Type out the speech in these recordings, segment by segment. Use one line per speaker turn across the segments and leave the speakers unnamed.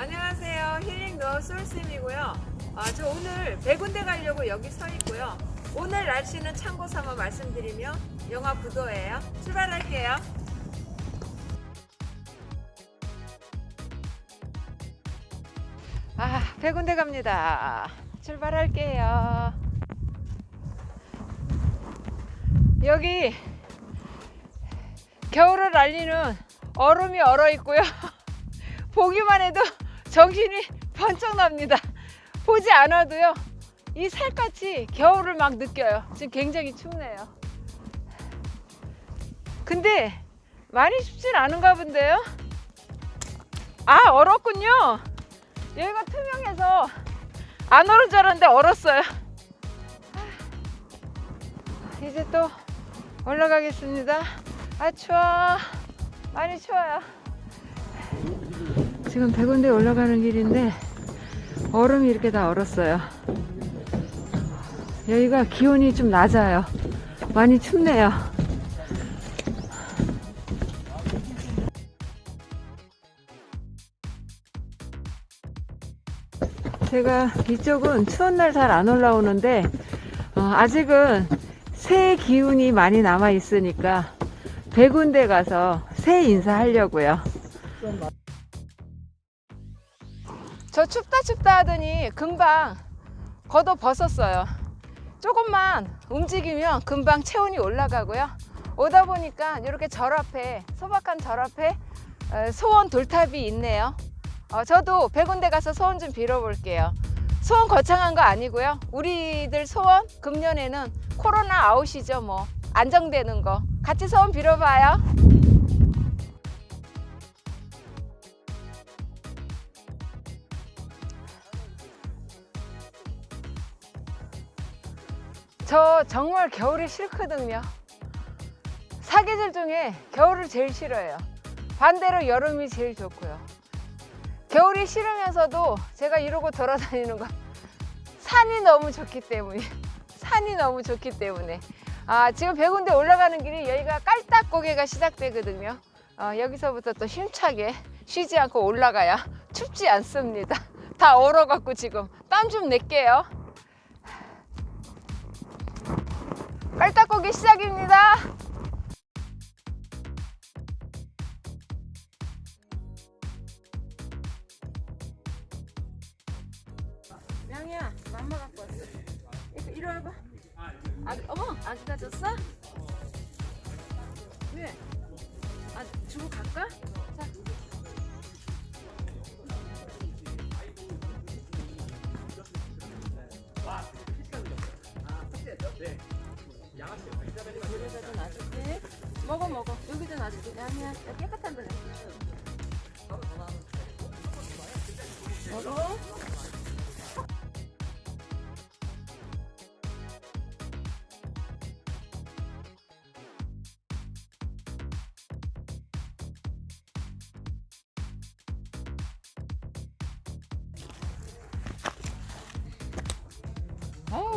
안녕하세요. 힐링 노 솔쌤이고요. 아, 저 오늘 배 군데 가려고 여기 서 있고요. 오늘 날씨는 참고 삼아 말씀드리며 영하 9도예요. 출발할게요. 아, 배 군데 갑니다. 출발할게요. 여기 겨울을 알리는 얼음이 얼어 있고요. 보기만 해도 정신이 번쩍 납니다. 보지 않아도요. 이 살갗이 겨울을 막 느껴요. 지금 굉장히 춥네요. 근데 많이 춥진 않은가 본데요. 아, 얼었군요. 여기가 투명해서 안 얼은 줄 알았는데 얼었어요. 아, 이제 또 올라가겠습니다. 아, 추워. 많이 추워요. 지금 백운대 올라가는 길인데 얼음이 이렇게 다 얼었어요. 여기가 기온이 좀 낮아요. 많이 춥네요. 제가 이쪽은 추운 날 잘 안 올라오는데 어, 아직은 새 기운이 많이 남아 있으니까 백운대 가서 새 인사하려고요. 저 춥다 춥다 하더니 금방 걷어 벗었어요. 조금만 움직이면 금방 체온이 올라가고요. 오다 보니까 이렇게 절 앞에 소박한 절 앞에 어, 소원 돌탑이 있네요. 어, 저도 백운대 가서 소원 좀 빌어볼게요. 소원 거창한 거 아니고요. 우리들 소원 금년에는 코로나 아웃이죠 뭐 안정되는 거 같이 소원 빌어봐요. 저 정말 겨울이 싫거든요. 사계절 중에 겨울을 제일 싫어해요. 반대로 여름이 제일 좋고요. 겨울이 싫으면서도 제가 이러고 돌아다니는 건 산이 너무 좋기 때문에 산이 너무 좋기 때문에 아 지금 백운대 올라가는 길이 여기가 깔딱 고개가 시작되거든요. 어, 여기서부터 또 힘차게 쉬지 않고 올라가야 춥지 않습니다. 다 얼어갖고 지금 땀 좀 낼게요. 깔딱고기 시작입니다.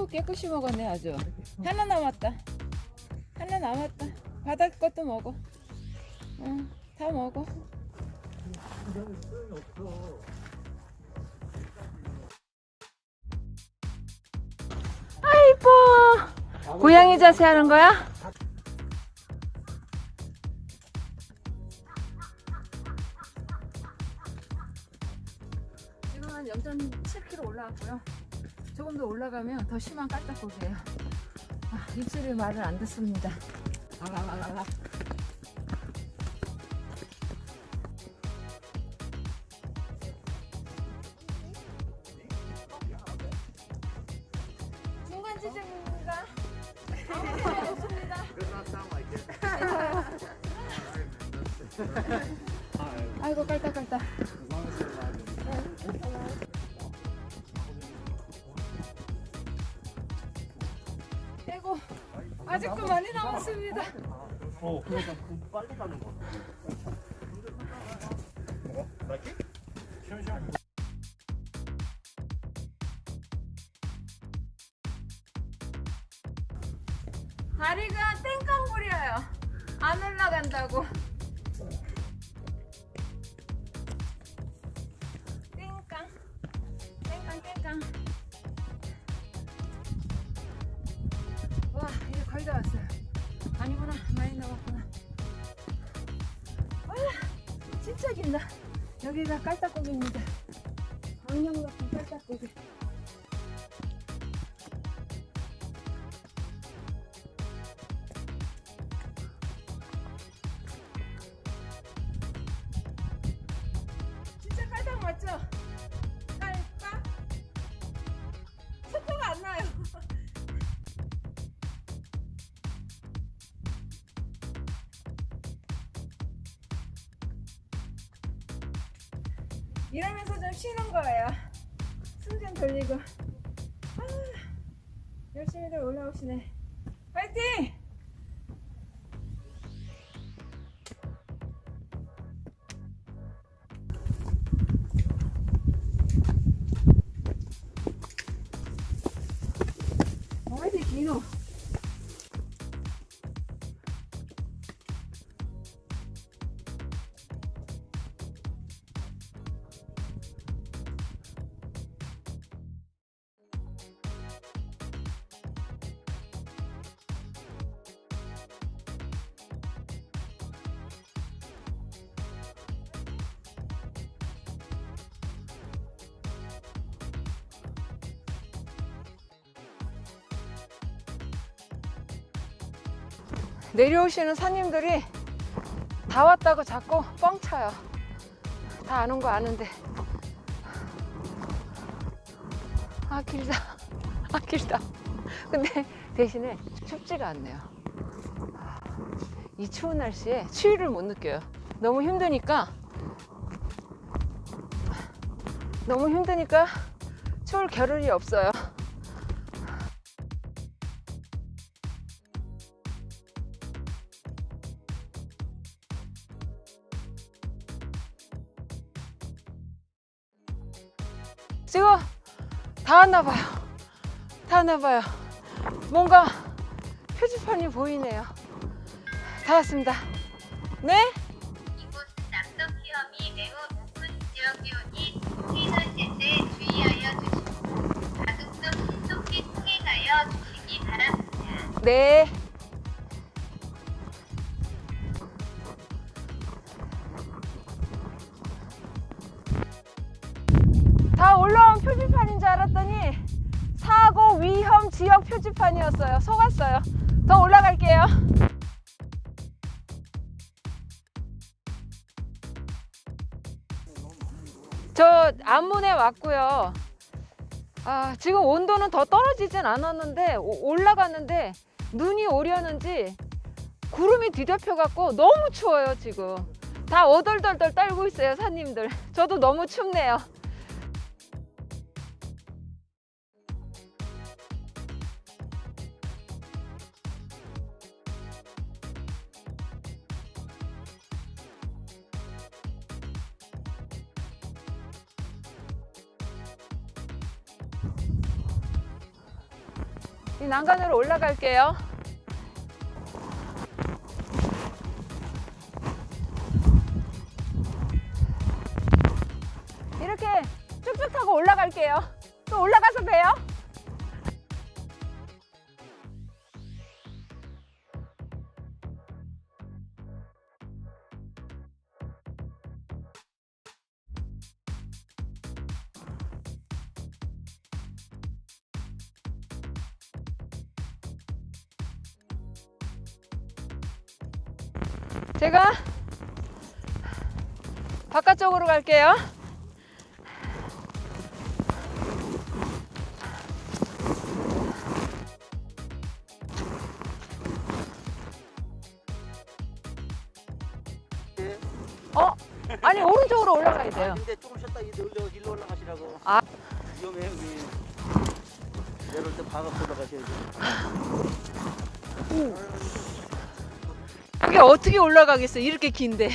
아우 깨끗이 먹었네 아주. 하나 남았다. 하나 남았다. 바닥 것도 먹어. 응, 다 먹어. 아 이뻐. 고양이 자세 하는 거야? 조금 더 심한 깔딱고기예요. 아, 입술이 말을 안 듣습니다. 아라라라라.
어, 그러니까 그 빨리 가는 거. 뭐가?
여기가 깔딱고기입니다. 강령 같은 깔딱고기. 이러면서 좀 쉬는 거예요. 숨 좀 돌리고. 아, 열심히들 올라오시네. 파이팅! 내려오시는 산님들이 다 왔다고 자꾸 뻥쳐요. 다안온거 아는데. 아, 길다. 아, 길다. 근데 대신에 춥지가 않네요. 이 추운 날씨에 추위를 못 느껴요. 너무 힘드니까. 너무 힘드니까 추울 겨를이 없어요. 왔나 봐요. 뭔가 표지판이 보이네요. 다 왔습니다. 네?
이곳은 남성 시험이 매우 높은 지역 기온이 휘날실 때 주의하여 주시고 가급적 신속히 통행하여 주시기 바랍니다.
네. 지역 표지판이었어요. 속았어요. 더 올라갈게요. 저 안문에 왔고요. 아, 지금 온도는 더 떨어지진 않았는데 오- 올라갔는데 눈이 오려는지 구름이 뒤덮여 갖고 너무 추워요 지금 다 오돌돌돌 떨고 있어요 산님들 저도 너무 춥네요 난간으로 올라갈게요 제가 바깥쪽으로 갈게요. 어? 아니 오른쪽으로 올라가야 돼요.
근데 조금 쉬었다 일로, 일로 올라가시라고.
아.
위험해 여기. 내려올 때 방학 올라가셔야지.
어떻게 올라가겠어? 이렇게 긴데.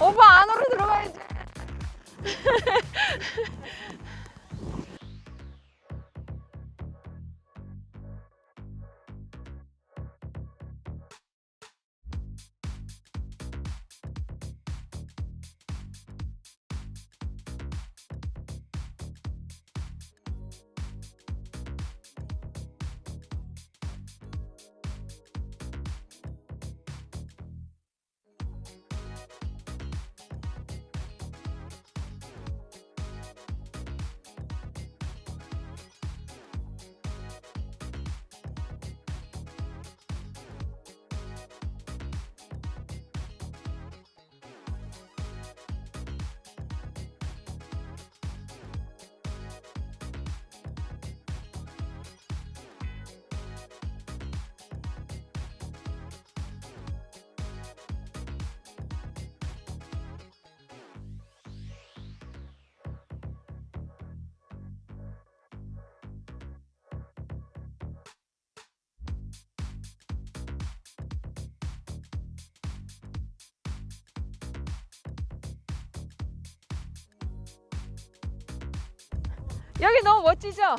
오빠 안으로 들어가야지. 여기 너무 멋지죠?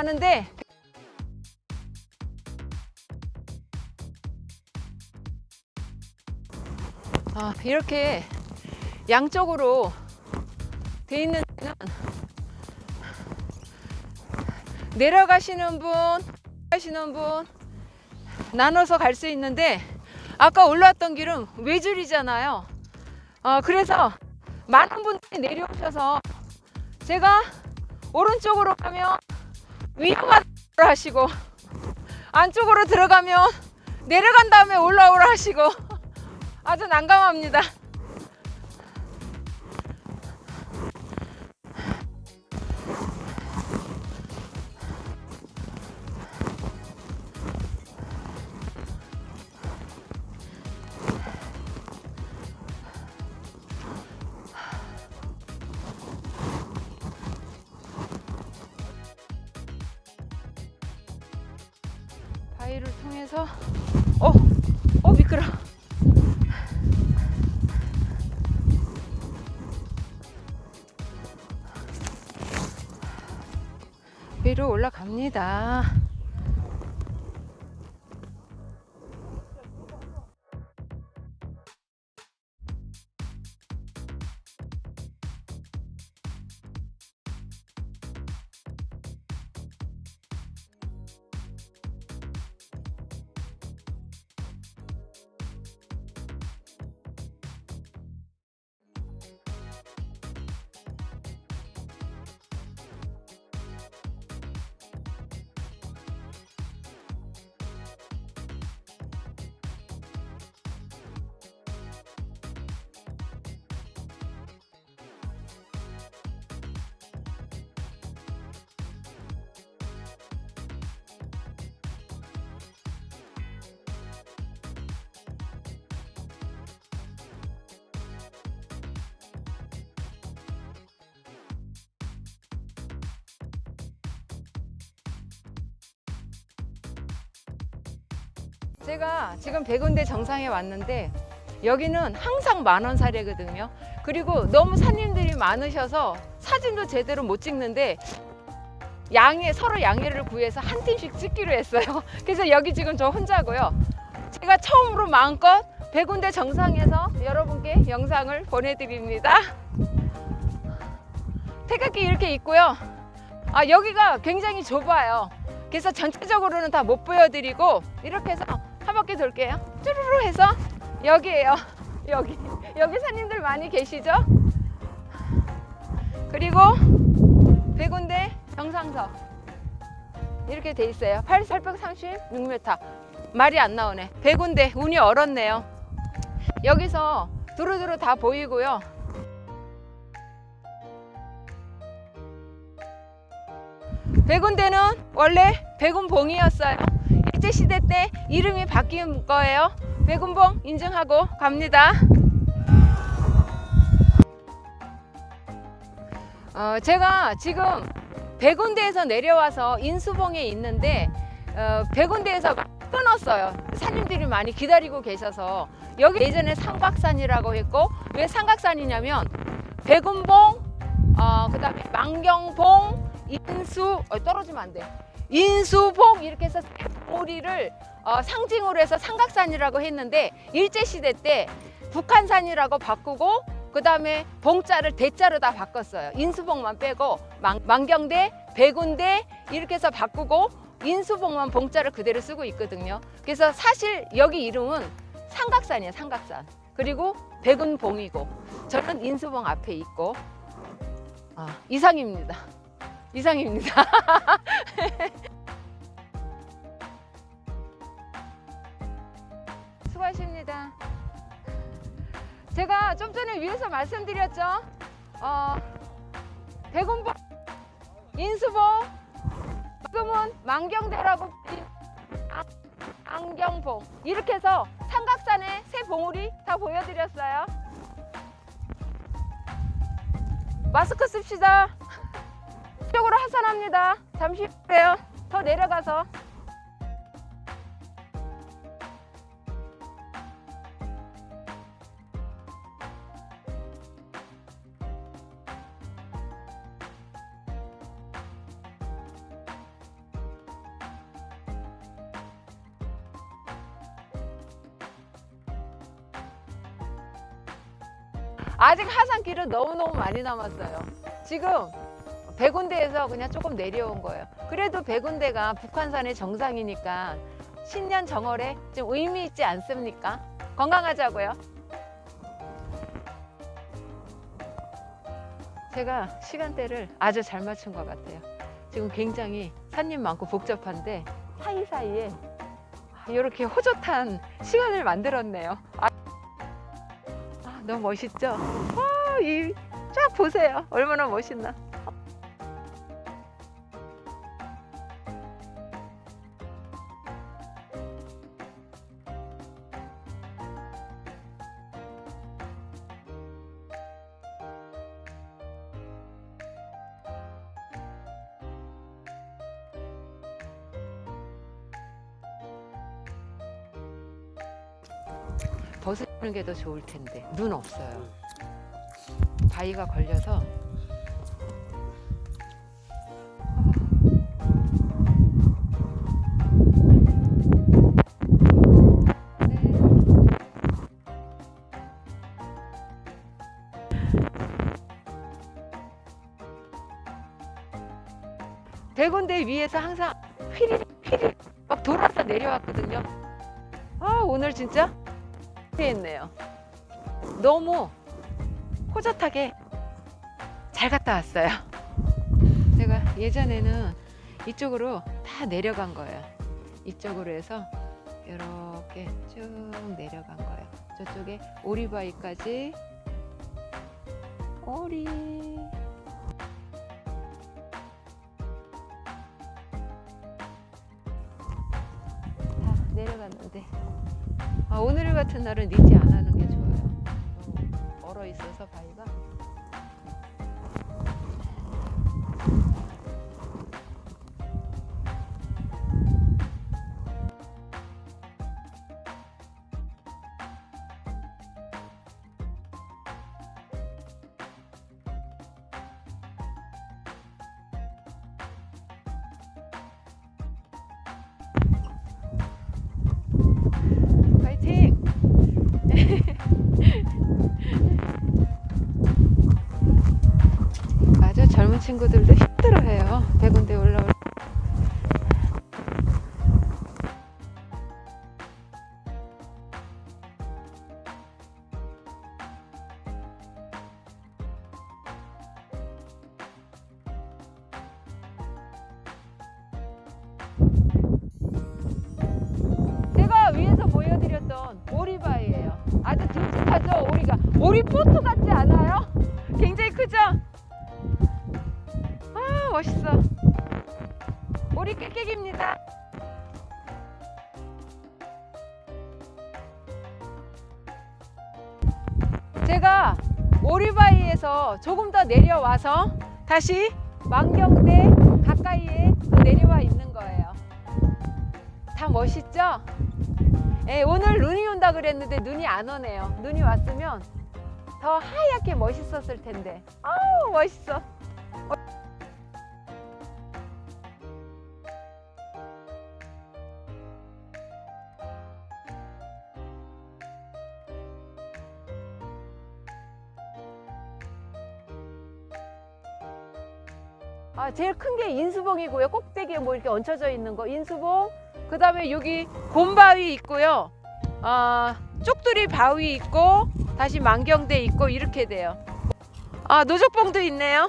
가는데 아, 이렇게 양쪽으로 돼 있는 데는 내려가시는 분 가시는 분 나눠서 갈 수 있는데 아까 올라왔던 길은 외줄이잖아요. 어, 그래서 많은 분들이 내려오셔서 제가 오른쪽으로 가면 위험하다 하시고 안쪽으로 들어가면 내려간 다음에 올라오라 하시고 아주 난감합니다. 바위를 통해서 어, 어 미끄러. 위로 올라갑니다. 제가 지금 백운대 정상에 왔는데 여기는 항상 만원 사례거든요. 그리고 너무 산님들이 많으셔서 사진도 제대로 못 찍는데 양해 서로 양해를 구해서 한 팀씩 찍기로 했어요. 그래서 여기 지금 저 혼자고요. 제가 처음으로 마음껏 백운대 정상에서 여러분께 영상을 보내드립니다. 태극기 이렇게 있고요. 아 여기가 굉장히 좁아요. 그래서 전체적으로는 다 못 보여드리고 이렇게 해서 한 바퀴 돌게요. 쭈루루 해서 여기에요. 여기 여기 산님들 많이 계시죠? 그리고 백운대 정상석 이렇게 돼 있어요. 8 836m. 말이 안 나오네. 백운대 운이 얼었네요. 여기서 두루두루 다 보이고요. 백운대는 원래 백운봉이었어요. 일제 시대 때 이름이 바뀐 거예요. 백운봉 인증하고 갑니다. 어, 제가 지금 백운대에서 내려와서 인수봉에 있는데 어, 백운대에서 끊었어요. 산님들이 많이 기다리고 계셔서 여기 예전에 삼각산이라고 했고 왜 삼각산이냐면 백운봉, 어, 그다음에 만경봉, 인수 어, 떨어지면 안 돼. 인수봉 이렇게 해서 우리를 어, 상징으로 해서 삼각산이라고 했는데 일제 시대 때 북한산이라고 바꾸고 그 다음에 봉자를 대자로 다 바꿨어요. 인수봉만 빼고 만, 만경대, 백운대 이렇게 해서 바꾸고 인수봉만 봉자를 그대로 쓰고 있거든요. 그래서 사실 여기 이름은 삼각산이에요. 삼각산. 그리고 백운봉이고 저는 인수봉 앞에 있고 아, 이상입니다. 이상입니다. 제가 좀 전에 위에서 말씀드렸죠. 어, 백운봉, 인수봉, 지금은 만경대라고 불린 안- 안경봉 이렇게 해서 삼각산의 새 봉우리 다 보여드렸어요. 마스크 씁시다. 이쪽으로 하산합니다. 잠시 후에요. 더 내려가서. 아직 하산길은 너무너무 많이 남았어요. 지금 백운대에서 그냥 조금 내려온 거예요. 그래도 백운대가 북한산의 정상이니까 신년 정월에 좀 의미 있지 않습니까? 건강하자고요. 제가 시간대를 아주 잘 맞춘 것 같아요. 지금 굉장히 산림 많고 복잡한데 사이사이에 이렇게 호젓한 시간을 만들었네요. 아, 아, 너무 멋있죠? 와, 이 쫙 보세요. 얼마나 멋있나. 벗으는 게 더 좋을 텐데 눈 없어요. 바위가 걸려서 백운대 위에서 항상 휘리 휘리 막 돌아서 내려왔거든요. 아 오늘 진짜 했네요. 너무 호젓하게 잘 갔다 왔어요. 제가 예전에는 이쪽으로 다 내려간 거예요. 이쪽으로 해서 이렇게 쭉 내려간 거예요. 저쪽에 오리바위까지 오리 날은 하는 게 친구들도 오리 깨깨기입니다. 제가 오리바이에서 조금 더 내려와서 다시 만경대 가까이에 또 내려와 있는 거예요. 다 멋있죠? 예, 오늘 눈이 온다 그랬는데 눈이 안 오네요. 눈이 왔으면 더 하얗게 멋있었을 텐데. 아우 멋있어. 아, 제일 큰 게 인수봉이고요. 꼭대기에 뭐 이렇게 얹혀져 있는 거 인수봉. 그 다음에 여기 곰바위 있고요. 아, 쪽두리 바위 있고 다시 만경대 있고 이렇게 돼요. 아, 노적봉도 있네요.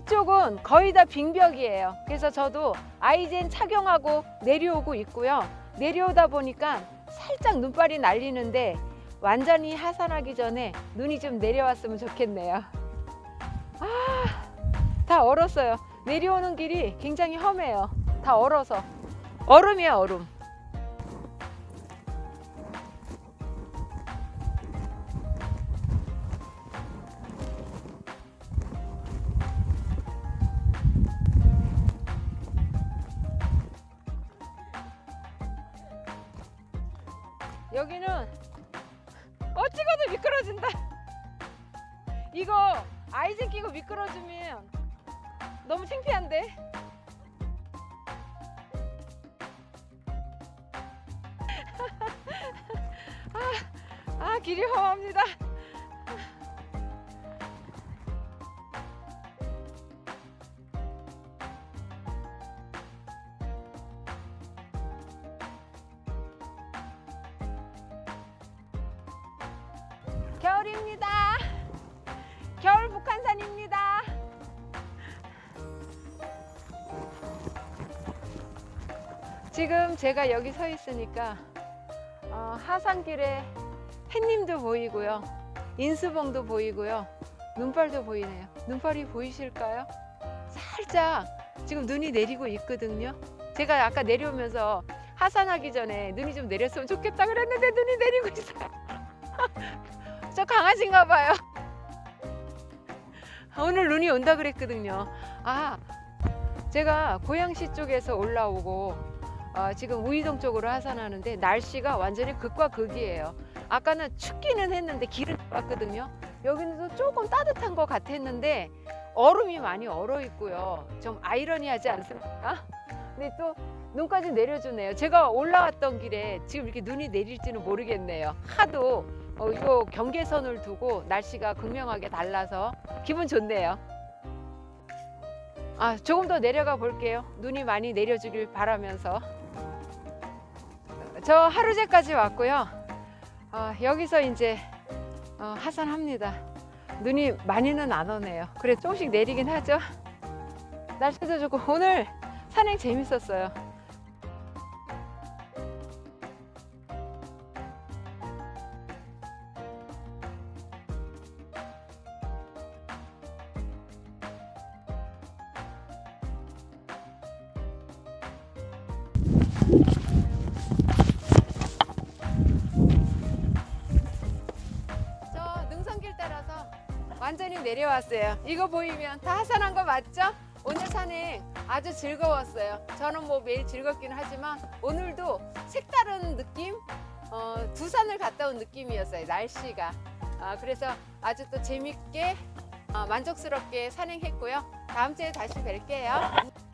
이쪽은 거의 다 빙벽이에요. 그래서 저도 아이젠 착용하고 내려오고 있고요. 내려오다 보니까 살짝 눈발이 날리는데 완전히 하산하기 전에 눈이 좀 내려왔으면 좋겠네요. 아, 다 얼었어요. 내려오는 길이 굉장히 험해요. 다 얼어서. 얼음이야, 얼음. 겨울입니다. 겨울 북한산입니다. 지금 제가 여기 서 있으니까 어, 하산길에 햇님도 보이고요. 인수봉도 보이고요. 눈발도 보이네요. 눈발이 보이실까요? 살짝 지금 눈이 내리고 있거든요. 제가 아까 내려오면서 하산하기 전에 눈이 좀 내렸으면 좋겠다 그랬는데 눈이 내리고 있어요. 저 강아지인가 봐요. 오늘 눈이 온다 그랬거든요. 아, 제가 고양시 쪽에서 올라오고 어, 지금 우이동 쪽으로 하산하는데 날씨가 완전히 극과 극이에요. 아까는 춥기는 했는데 길은 좋았거든요. 여기는 또 조금 따뜻한 것 같았는데 얼음이 많이 얼어 있고요. 좀 아이러니하지 않습니까? 근데 또 눈까지 내려주네요. 제가 올라왔던 길에 지금 이렇게 눈이 내릴지는 모르겠네요. 하도 어, 이거 경계선을 두고 날씨가 극명하게 달라서 기분 좋네요. 아, 조금 더 내려가 볼게요. 눈이 많이 내려주길 바라면서. 저 하루제까지 왔고요. 어, 여기서 이제 어, 하산합니다. 눈이 많이는 안 오네요. 그래 조금씩 내리긴 하죠. 날씨도 좋고 오늘 산행 재밌었어요. 저 능선길 따라서 완전히 내려왔어요. 이거 보이면 다 하산한 거 맞죠? 오늘 산행 아주 즐거웠어요. 저는 뭐 매일 즐겁긴 하지만 오늘도 색다른 느낌? 어, 두산을 갔다 온 느낌이었어요. 날씨가. 아, 그래서 아주 또 재밌게 어, 만족스럽게 산행했고요. 다음 주에 다시 뵐게요.